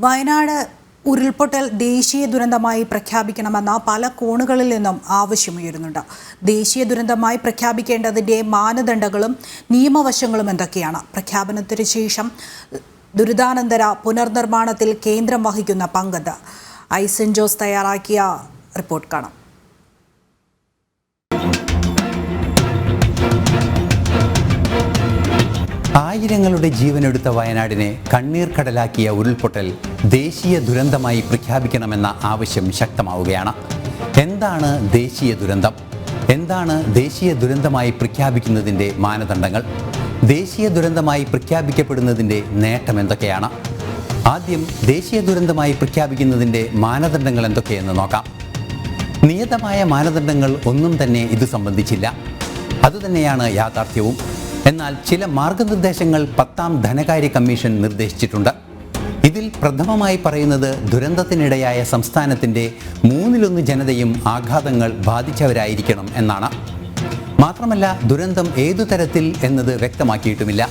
വയനാട് ഉരുൾപൊട്ടൽ ദേശീയ ദുരന്തമായി പ്രഖ്യാപിക്കണമെന്ന പല കോണുകളിൽ നിന്നും ആവശ്യമുയരുന്നുണ്ട്. ദേശീയ ദുരന്തമായി പ്രഖ്യാപിക്കേണ്ടതിന്റെ മാനദണ്ഡങ്ങളും നിയമവശങ്ങളും എന്തൊക്കെയാണ്? പ്രഖ്യാപനത്തിന് ശേഷം ദുരിതാനന്തര പുനർനിർമ്മാണത്തിൽ കേന്ദ്രം വഹിക്കുന്ന പങ്കത് ഐസൻ ജോസ് തയ്യാറാക്കിയ റിപ്പോർട്ട് കാണാം. ആയിരങ്ങളുടെ ജീവനെടുത്ത വയനാടിനെ കണ്ണീർ കടലാക്കിയ ഉരുൾപൊട്ടൽ ദേശീയ ദുരന്തമായി പ്രഖ്യാപിക്കണമെന്ന ആവശ്യം ശക്തമാവുകയാണ്. എന്താണ് ദേശീയ ദുരന്തം? എന്താണ് ദേശീയ ദുരന്തമായി പ്രഖ്യാപിക്കുന്നതിന്റെ മാനദണ്ഡങ്ങൾ? ദേശീയ ദുരന്തമായി പ്രഖ്യാപിക്കപ്പെടുന്നതിന്റെ നേട്ടം എന്തൊക്കെയാണ്? ആദ്യം ദേശീയ ദുരന്തമായി പ്രഖ്യാപിക്കുന്നതിന്റെ മാനദണ്ഡങ്ങൾ എന്തൊക്കെയെന്ന് നോക്കാം. നിയതമായ മാനദണ്ഡങ്ങൾ ഒന്നും തന്നെ ഇത് സംബന്ധിച്ചില്ല. അതുതന്നെയാണ് യാഥാർത്ഥ്യവും. എന്നാൽ ചില മാർഗനിർദ്ദേശങ്ങൾ പത്താം ധനകാര്യ കമ്മീഷൻ നിർദ്ദേശിച്ചിട്ടുണ്ട്. ഇതിൽ പ്രഥമമായി പറയുന്നത് ദുരന്തത്തിനിടയായ സംസ്ഥാനത്തിന്റെ മൂന്നിലൊന്ന് ജനതയും ആഘാതങ്ങൾ ബാധിച്ചവരായിരിക്കണം എന്നാണ്. മാത്രമല്ല ദുരന്തം ഏതു തരത്തിൽ എന്നത് വ്യക്തമാക്കിയിട്ടുമില്ല.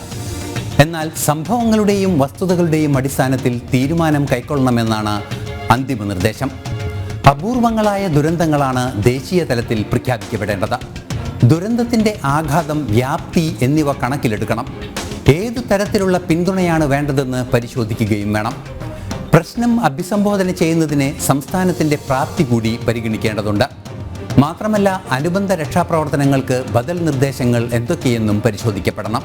എന്നാൽ സംഭവങ്ങളുടെയും വസ്തുതകളുടെയും അടിസ്ഥാനത്തിൽ തീരുമാനം കൈക്കൊള്ളണമെന്നാണ് അന്തിമ നിർദ്ദേശം. അപൂർവങ്ങളായ ദുരന്തങ്ങളാണ് ദേശീയ തലത്തിൽ പ്രഖ്യാപിക്കപ്പെടേണ്ടത്. ദുരന്തത്തിന്റെ ആഘാതം വ്യാപ്തി എന്നിവ കണക്കിലെടുക്കണം. ഏതു തരത്തിലുള്ള പിന്തുണയാണ് വേണ്ടതെന്ന് പരിശോധിക്കുകയും വേണം. പ്രശ്നം അഭിസംബോധന ചെയ്യുന്നതിന് സംസ്ഥാനത്തിന്റെ പ്രാപ്തി കൂടി പരിഗണിക്കേണ്ടതുണ്ട്. മാത്രമല്ല അനുബന്ധ രക്ഷാപ്രവർത്തനങ്ങൾക്ക് ബദൽ നിർദ്ദേശങ്ങൾ എന്തൊക്കെയെന്നും പരിശോധിക്കപ്പെടണം.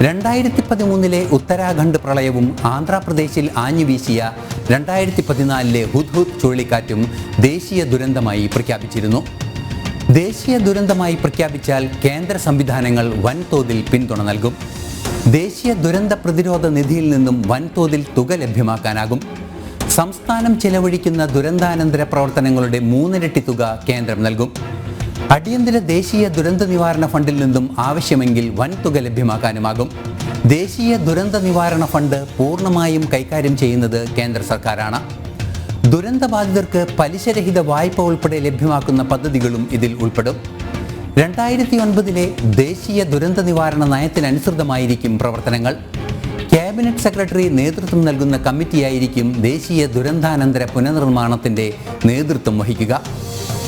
രണ്ടായിരത്തി പതിമൂന്നിലെ ഉത്തരാഖണ്ഡ് പ്രളയവും ആന്ധ്രാപ്രദേശിൽ ആഞ്ഞുവീശിയ രണ്ടായിരത്തി പതിനാലിലെ ഹുദ്ഹുദ് ചുഴലിക്കാറ്റും ദേശീയ ദുരന്തമായി പ്രഖ്യാപിച്ചിരുന്നു. ദേശീയ ദുരന്തമായി പ്രഖ്യാപിച്ചാൽ കേന്ദ്ര സംവിധാനങ്ങൾ വൻതോതിൽ പിന്തുണ നൽകും. ദേശീയ ദുരന്ത പ്രതിരോധ നിധിയിൽ നിന്നും വൻതോതിൽ തുക ലഭ്യമാക്കാനാകും. സംസ്ഥാനം ചെലവഴിക്കുന്ന ദുരന്താനന്തര പ്രവർത്തനങ്ങളുടെ മൂന്നിരട്ടി തുക കേന്ദ്രം നൽകും. അടിയന്തര ദേശീയ ദുരന്ത നിവാരണ ഫണ്ടിൽ നിന്നും ആവശ്യമെങ്കിൽ വൻ തുക ലഭ്യമാക്കാനുമാകും. ദേശീയ ദുരന്ത നിവാരണ ഫണ്ട് പൂർണമായും കൈകാര്യം ചെയ്യുന്നത് കേന്ദ്ര സർക്കാരാണ്. ദുരന്തബാധിതർക്ക് പലിശരഹിത വായ്പ ഉൾപ്പെടെ ലഭ്യമാക്കുന്ന പദ്ധതികളും ഇതിൽ ഉൾപ്പെടും. രണ്ടായിരത്തി ഒൻപതിലെ ദേശീയ ദുരന്ത നിവാരണ നയത്തിനനുസൃതമായിരിക്കും പ്രവർത്തനങ്ങൾ. ക്യാബിനറ്റ് സെക്രട്ടറി നേതൃത്വം നൽകുന്ന കമ്മിറ്റിയായിരിക്കും ദേശീയ ദുരന്താനന്തര പുനർനിർമ്മാണത്തിന്റെ നേതൃത്വം വഹിക്കുക.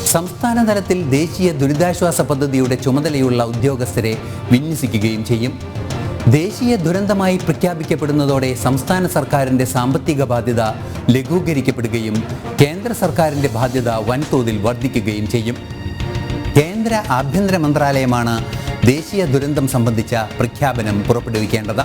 സംസ്ഥാന തലത്തിൽ ദേശീയ ദുരിതാശ്വാസ പദ്ധതിയുടെ ചുമതലയുള്ള ഉദ്യോഗസ്ഥരെ വിന്യസിക്കുകയും ചെയ്യും. ദേശീയ ദുരന്തമായി പ്രഖ്യാപിക്കപ്പെടുന്നതോടെ സംസ്ഥാന സർക്കാരിന്റെ സാമ്പത്തിക ബാധ്യത ലഘൂകരിക്കപ്പെടുകയും കേന്ദ്ര സർക്കാരിന്റെ ബാധ്യത വൻതോതിൽ വർദ്ധിക്കുകയും ചെയ്യും. കേന്ദ്ര ആഭ്യന്തര മന്ത്രാലയമാണ് ദേശീയ ദുരന്തം സംബന്ധിച്ച പ്രഖ്യാപനം പുറപ്പെടുവിക്കേണ്ടത്.